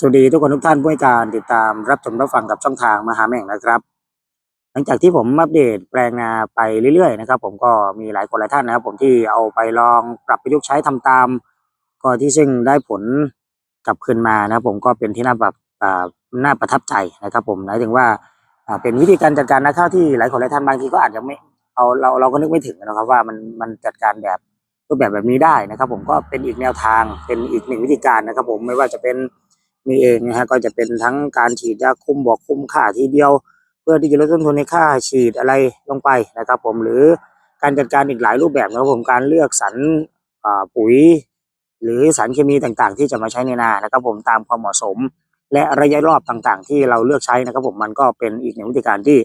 สวัสดีทุกคนทุกท่านผู้ให้การติดตามรับชมรับฟังกับช่องทางมหาแม่งนะครับ หลังจากที่ผมอัปเดตแปลงนาไปเรื่อยๆนะครับ ผมก็มีหลายคนหลายท่านนะครับ ผมที่เอาไปลองปรับประยุกต์ใช้ทำตาม ก็ที่ซึ่งได้ผลกลับคืนมานะครับ ผมก็เป็นที่น่าแบบน่าประทับใจนะครับ ผมหมายถึงว่าอ่าเป็นวิธีการจัดการนาข้าวที่หลายคนหลายท่านบางทีก็อาจจะไม่เอาเราเราก็นึกไม่ถึงนะครับ ว่ามันมันจัดการแบบรูปแบบแบบนี้ได้นะครับ ผมก็เป็นอีกแนวทางเป็นอีกหนึ่งวิธีการนะครับ ผมไม่ว่าจะเป็น นี่เองนะฮะก็จะเป็นทั้งการฉีดยาคุมบอกคุมค่าทีเดียว เพื่อที่จะลดต้นทุนในค่าฉีดอะไรลงไปนะครับผมหรือการจัดการอีกหลายรูปแบบนะครับผมการเลือกสรรปุ๋ย หรือสารเคมีต่างๆ ที่จะมาใช้ในนานะครับผมตามความเหมาะสม และระยะรอบต่างๆ ที่เราเลือกใช้นะครับผมมันก็เป็นอีกหนึ่งวิธีการที่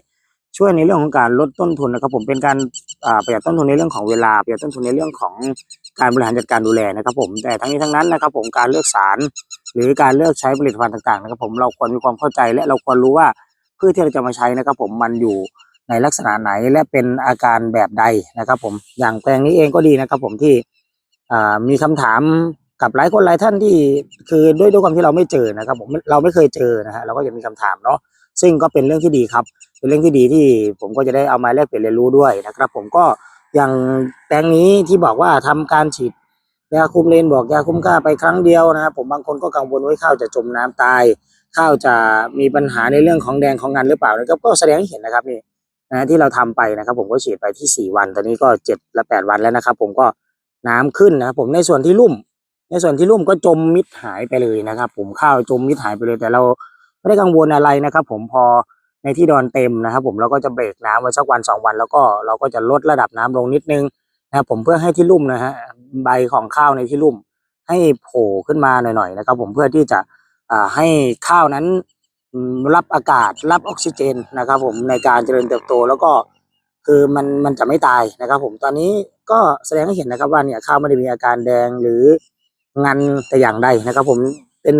ช่วยในเรื่องของการลดต้นทุนนะครับผมเป็นการประหยัดต้นทุนในเรื่องของเวลาประหยัดต้นทุนในเรื่องของ การบริหารจัดการดูแลนะครับผมแต่ทั้งนี้ทั้งนั้นนะครับ ผมการเลือกสาร หรือการเลือกใช้ผลิตภัณฑ์ต่างๆนะครับ ผมเราควรมีความเข้าใจและเราควรรู้ว่าพืชที่เราจะมาใช้นะครับ ผมมันอยู่ในลักษณะไหนและเป็นอาการแบบใดนะครับ ผมอย่างแปลงนี้เองก็ดีนะครับ ผมที่มีคำถามกับหลายคนหลายท่านที่คือด้วยด้วยความที่เราไม่เจอนะครับ ผมเราไม่เคยเจอนะฮะเราก็จะมีคำถามเนาะซึ่งก็เป็นเรื่องที่ดีครับ เป็นเรื่องที่ดีที่ผมก็จะได้เอามาแลกเปลี่ยนเรียนรู้ด้วยนะครับ ผมก็ อย่างแปลงนี้ที่บอกว่าทำการฉีดยาคุมเลนบอกยาคุมค่าไปครั้งเดียวนะครับผมบางคนก็กังวลว่าข้าวจะจมน้ำตาย ข้าวจะมีปัญหาในเรื่องของแดงของงานหรือเปล่านะครับก็แสดงให้เห็นนะครับนี่นะที่เราทำไปนะครับ ผมก็ฉีดไปที่สี่วัน ตอนนี้ก็เจ็ดและแปดวันแล้วนะครับ ผมก็น้ำขึ้นนะครับผมในส่วนที่ลุ่ม ในส่วนที่ลุ่มก็จมมิดหายไปเลยนะครับ ผมข้าวจมมิดหายไปเลยแต่เราไม่ได้กังวลอะไรนะครับ ผมพอ ในที่ดอนเต็มนะครับ ผมเราก็จะเบรกน้ำไว้สักวันสองวัน แล้วก็เราก็จะลดระดับน้ำลงนิดนึงนะครับผมเพื่อให้ที่ลุ่มนะฮะใบของข้าวในที่ลุ่ม ให้โผล่ขึ้นมาหน่อยๆนะครับ ผมเพื่อที่จะให้ข้าวนั้นรับอากาศรับออกซิเจนนะครับ ผมในการเจริญเติบโตแล้วก็คือมันมันจะไม่ตายนะครับ ผมตอนนี้ก็แสดงให้เห็นนะครับว่าเนี่ยข้าวไม่ได้มีอาการแดงหรืองันแต่อย่างใดนะครับ ผมเป็น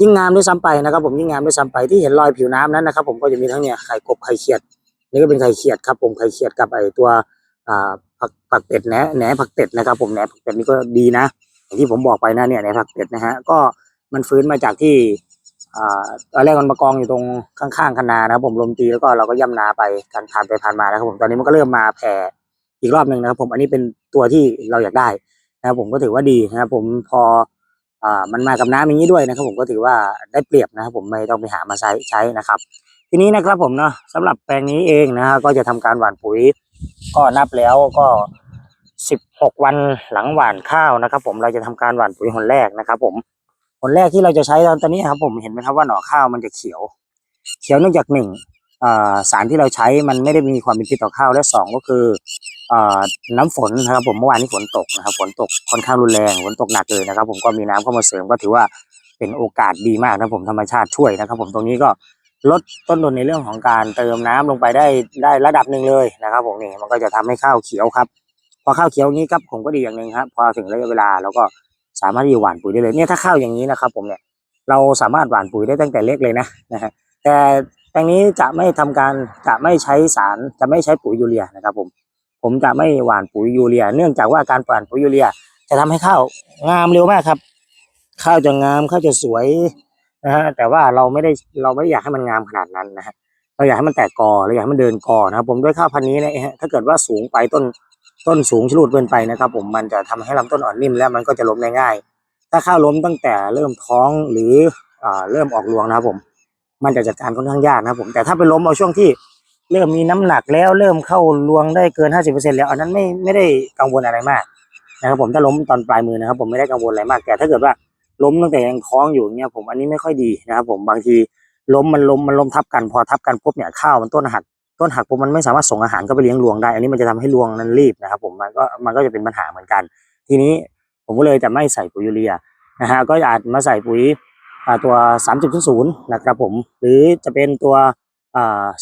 ยิ่งงามด้วยซ้ำไปนะครับ ผมยิ่งงามด้วยซ้ำไปที่เห็นรอยผิวน้ำนั้นนะครับ ผมก็จะมีทั้งเนี่ยไข่กบไข่เขียดนี่ก็เป็นไข่เขียดครับ ผมไข่เขียดกับไอตัวอ่าผักผักเป็ดแหนแหนผักเป็ดนะครับ ผมแหนผักเป็ดนี่ก็ดีนะอย่างที่ผมบอกไปนะเนี่ยแหนผักเป็ดนะฮะก็มันฟื้นมาจากที่อ่าตอนแรกมันมากองอยู่ตรงข้างๆคันนานะครับ ผมลมตีแล้วก็เราก็ย่ำนาไปกันผ่านไปผ่านมานะครับ ผมตอนนี้มันก็เริ่มมาแผ่อีกรอบหนึ่งนะครับ ผมอันนี้เป็นตัวที่เราอยากได้นะครับผมก็ถือว่าดีนะครับ ผมพอ อ่ามันมากับน้ำอย่างนี้ด้วยนะครับ ผมก็ถือว่าได้เปรียบนะครับ ผมไม่ต้องไปหามาใช้ใช้นะครับ ทีนี้นะครับผมเนาะสำหรับแปลงนี้เองนะฮะก็จะทำการหว่านปุ๋ย ก็นับแล้วก็สิบหกวันหลังหว่านข้าวนะครับ ผมเราจะทำการหว่านปุ๋ยหนแรกนะครับ ผมหนแรกที่เราจะใช้ตอนนี้ครับ ผมเห็นไหมครับว่าหน่อข้าวมันจะเขียว เขียวเนื่องจากหนึ่งสารที่เราใช้มันไม่ได้มีความเป็นพิษต่อข้าวและสองก็คือ น้ำฝนนะครับ ผมเมื่อวานนี้ฝนตกนะครับ ฝนตกค่อนข้างรุนแรงฝนตกหนักเลยนะครับ ผมก็มีน้ำเข้ามาเสริมก็ถือว่าเป็นโอกาสดีมากนะผมธรรมชาติช่วยนะครับ ผมตรงนี้ก็ลดต้นทุนในเรื่องของการเติมน้ำลงไปได้ได้ระดับหนึ่งเลยนะครับ ผมนี่มันก็จะทำให้ข้าวเขียวครับ พอข้าวเขียวนี้ครับผมก็ดีอย่างหนึ่งครับพอถึงระยะเวลาเราก็สามารถที่จะหว่านปุ๋ยได้เลยเนี่ยถ้าข้าวอย่างนี้นะครับ ผมเนี่ยเราสามารถหว่านปุ๋ยได้ตั้งแต่เล็กเลยนะนะฮะแต่แปลงนี้จะไม่ทำการจะไม่ใช้สารจะไม่ใช้ปุ๋ยยูเรียนะครับ ผม ผมจะไม่หว่านปุ๋ยยูเรีย เนื่องจากว่าการหว่านปุ๋ยยูเรีย จะทำให้ข้าวงามเร็วมากครับ ข้าวจะงามข้าวจะสวยนะฮะแต่ว่าเราไม่ได้เราไม่ได้อยากให้มันงามขนาดนั้นนะฮะเราอยากให้มันแตกกอเราอยากให้มันเดินกอนะครับ ผมด้วยข้าวพันธุ์นี้นะฮะถ้าเกิดว่าสูงไปต้นต้นสูงชลูดเกินไปนะครับ ผมมันจะทำให้ลำต้นอ่อนนิ่มแล้วมันก็จะล้มได้ง่าย ถ้าข้าวล้มตั้งแต่เริ่มท้องหรืออ่าเริ่มออกรวงนะครับผม มันจะจัดการค่อนข้างยากนะครับผมแต่ถ้าไปล้มเอาช่วงที่ เริ่มมีน้ำหนักแล้วเริ่มเข้ารวงได้เกินห้าสิบเปอร์เซ็นแล้ว อันนั้นไม่ไม่ได้กังวลอะไรมากนะครับผมถ้าล้มตอนปลายมือนะครับ ผมไม่ได้กังวลอะไรมากแต่ถ้าเกิดว่าล้มตั้งแต่ยังท้องอยู่เนี่ยผมอันนี้ไม่ค่อยดีนะครับ ผมบางทีล้มมันล้มมันล้มทับกันพอทับกันปุ๊บเนี่ยข้าวมันต้นหักต้นหักปุ๊บมันไม่สามารถส่งอาหารเข้าไปเลี้ยงรวงได้ อันนี้มันจะทำให้รวงนั้นรีบนะครับ ผมมันก็มันก็จะเป็นปัญหาเหมือนกัน ทีนี้ผมก็เลยจะไม่ใส่ปุ๋ยยูเรียนะฮะก็อาจมาใส่ปุ๋ยตัว 30.0 นะครับผมหรือจะเป็นตัว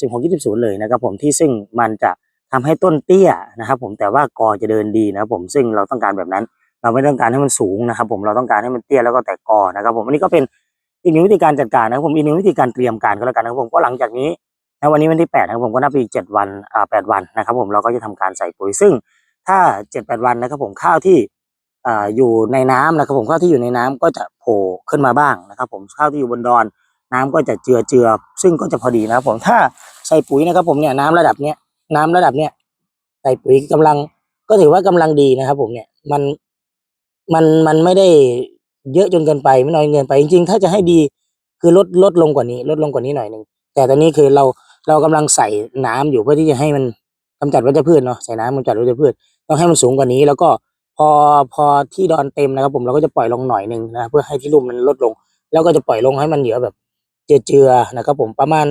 16.20 เลยนะครับผมที่ซึ่งมันจะทำให้ต้นเตี้ยนะครับผมแต่ว่ากอจะเดินดีนะครับผมซึ่งเราต้องการแบบนั้น เราไม่ต้องการให้มันสูงนะครับผมเราต้องการให้มันเตี้ยแล้วก็แตกกอนะครับผมอันนี้ก็เป็นอีกหนึ่งวิธีการจัดการนะครับผมอีกหนึ่งวิธีการเตรียมการก็แล้วกันนะครับผมก็หลังจากนี้นะวันนี้วันที่แปดนะครับผมก็นับไปอีกเจ็ดวันอ่าแปดวันนะครับผมเราก็จะทำการใส่ปุ๋ยซึ่งถ้าเจ็ดแปดวันนะครับผมข้าวที่อ่าอยู่ในน้ำนะครับผมข้าวที่อยู่ในน้ำก็จะโผล่ขึ้นมาบ้างนะครับผมข้าวที่อยู่บนดอน น้ำก็จะเจือเจือซึ่งก็จะพอดีนะครับผมถ้าใส่ปุ๋ยนะครับผมเนี่ยน้ำระดับเนี้ยน้ำระดับเนี้ยใส่ปุ๋ยกำลังก็ถือว่ากำลังดีนะครับผมเนี่ยมันมันมันไม่ได้เยอะจนเกินไปไม่น้อยเกินไปจริงๆ ถ้าจะให้ดีคือลดลดลงกว่านี้ ลดลงกว่านี้หน่อยหนึ่งแต่ตอนนี้คือเราเรากำลังใส่น้ำอยู่เพื่อที่จะให้มันกำจัดวัชพืชเนาะใส่น้ำกำจัดวัชพืชต้องให้มันสูงกว่านี้ แล้วก็พอพอที่ดอนเต็มนะครับ ผมเราก็จะปล่อยลงหน่อยหนึ่งนะเพื่อให้ที่ลุ่มมันลดลง แล้วก็จะปล่อยลงให้มันเหลือแบบ เจือๆนะครับ ผมประมาณ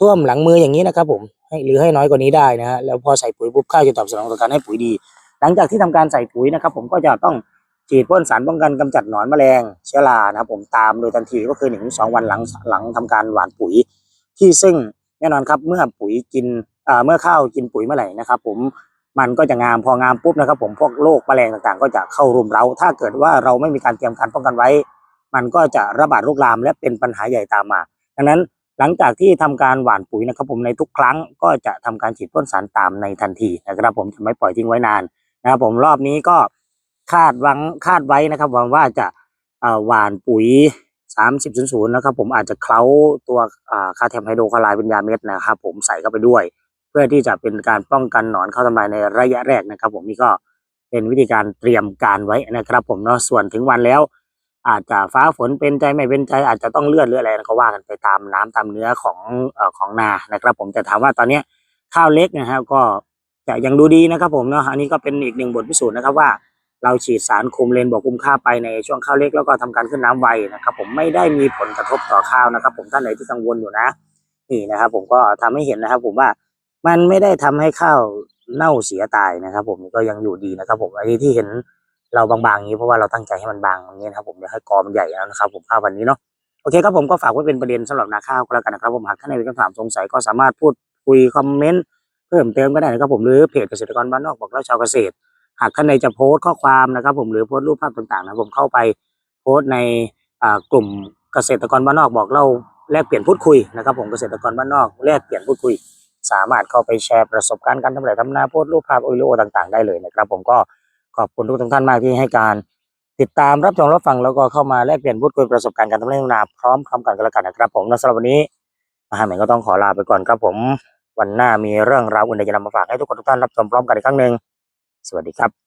ท่วมหลังมืออย่างนี้นะครับ ผมให้หรือให้น้อยกว่านี้ได้นะฮะแล้วพอใส่ปุ๋ยปุ๊บข้าวจะตอบสนองต่อการให้ปุ๋ยดี หลังจากที่ทำการใส่ปุ๋ยนะครับ ผมก็จะต้องฉีดพ่นสารป้องกันกำจัดหนอนแมลงเชื้อรานะครับ ผมตามโดยทันทีก็คือหนึ่งสองวันหลังหลังทำการหว่านปุ๋ย ที่ซึ่งแน่นอนครับ เมื่อปุ๋ยกินเมื่อข้าวกินปุ๋ยเมื่อไหร่นะครับ ผมมันก็จะงามพองามปุ๊บนะครับ ผมพวกโรคแมลงต่างๆ ก็จะเข้ารุมเรา ถ้าเกิดว่าเราไม่มีการเตรียมการป้องกันไว้ มันก็จะระบาดลุกลามและเป็นปัญหาใหญ่ตามมา ดังนั้นหลังจากที่ทำการหว่านปุ๋ยนะครับผมในทุกครั้งก็จะทำการฉีดพ่นสารตามในทันทีนะครับ ผมจะไม่ปล่อยทิ้งไว้นานนะครับ ผมรอบนี้ก็คาดหวังคาดไว้นะครับหวังว่าจะหว่านปุ๋ย 3000นะครับผมอาจจะเคล้าตัวอ่าคาเทมไฮโดรคลอไรด์เป็นยาเม็ดนะครับผมใส่เข้าไปด้วย เพื่อที่จะเป็นการป้องกันหนอนเข้าทำลายในระยะแรกนะครับ ผมนี่ก็เป็นวิธีการเตรียมการไว้นะครับ ผมเนาะส่วนถึงวันแล้ว อาจจะฟ้าฝนเป็นใจไม่เป็นใจ อาจจะต้องเลื่อนหรืออะไรก็ว่ากันไปตามน้ำตามเนื้อของเอ่อของนานะครับ ผมแต่ถามว่าตอนเนี้ข้าวเล็กนะครับก็จะยังดูดีนะครับ ผมเนาะอันนี้ก็เป็นอีกหนึ่งบทพิสูจน์นะครับว่าเราฉีดสารคุมเลนบอกคุมค่าไปในช่วงข้าวเล็กแล้วก็ทำการขึ้นน้ำไวนะครับ ผมไม่ได้มีผลกระทบต่อข้าวนะครับ ผมท่านไหนที่กังวลอยู่นะ นี่นะครับ ผมก็ทำให้เห็นนะครับ ผมว่ามันไม่ได้ทำให้ข้าวเน่าเสียตายนะครับ ผมก็ยังอยู่ดีนะครับ ผมอันนี้ที่เห็น เราบางๆอย่างนี้เพราะว่าเราตั้งใจให้มันบางอย่างนี้นะครับผมอยากให้กอมันใหญ่แล้วนะครับผมข้าววันนี้เนาะโอเคครับผมก็ฝากไว้เป็นประเด็นสำหรับนาข้าวก็แล้วกันนะครับผมหากท่านใดมีคำถามสงสัยก็สามารถพูดคุยคอมเมนต์เพิ่มเติมก็ได้นะครับผมหรือเพจเกษตรกรบ้านนอกบอกเล่าชาวเกษตร หากท่านใดจะโพสต์ข้อความนะครับ ผมหรือโพสต์รูปภาพต่างๆนะผมเข้าไปโพสต์ในกลุ่มเกษตรกรบ้านนอกบอกเล่าแลกเปลี่ยนพูดคุยนะครับ ผมเกษตรกรบ้านนอกแลกเปลี่ยนพูดคุย สามารถเข้าไปแชร์ประสบการณ์การทำไรทำนาโพสต์รูปภาพวิดีโอต่าง ๆ ได้เลยนะครับ ผมก็ ขอบคุณทุกท่านมากที่ให้การติดตามรับชมรับฟังแล้วก็เข้ามาแลกเปลี่ยนพูดคุยประสบการณ์การทำเร่ทำนาพร้อมคำกันกันละกันนะครับผมและสำหรับวันนี้มหาเหม็นก็ต้องขอลาไปก่อนครับผม วันหน้ามีเรื่องราวอื่นใดจะนำมาฝากให้ทุกคนทุกท่านรับชมพร้อมกันอีกครั้งหนึ่งสวัสดีครับ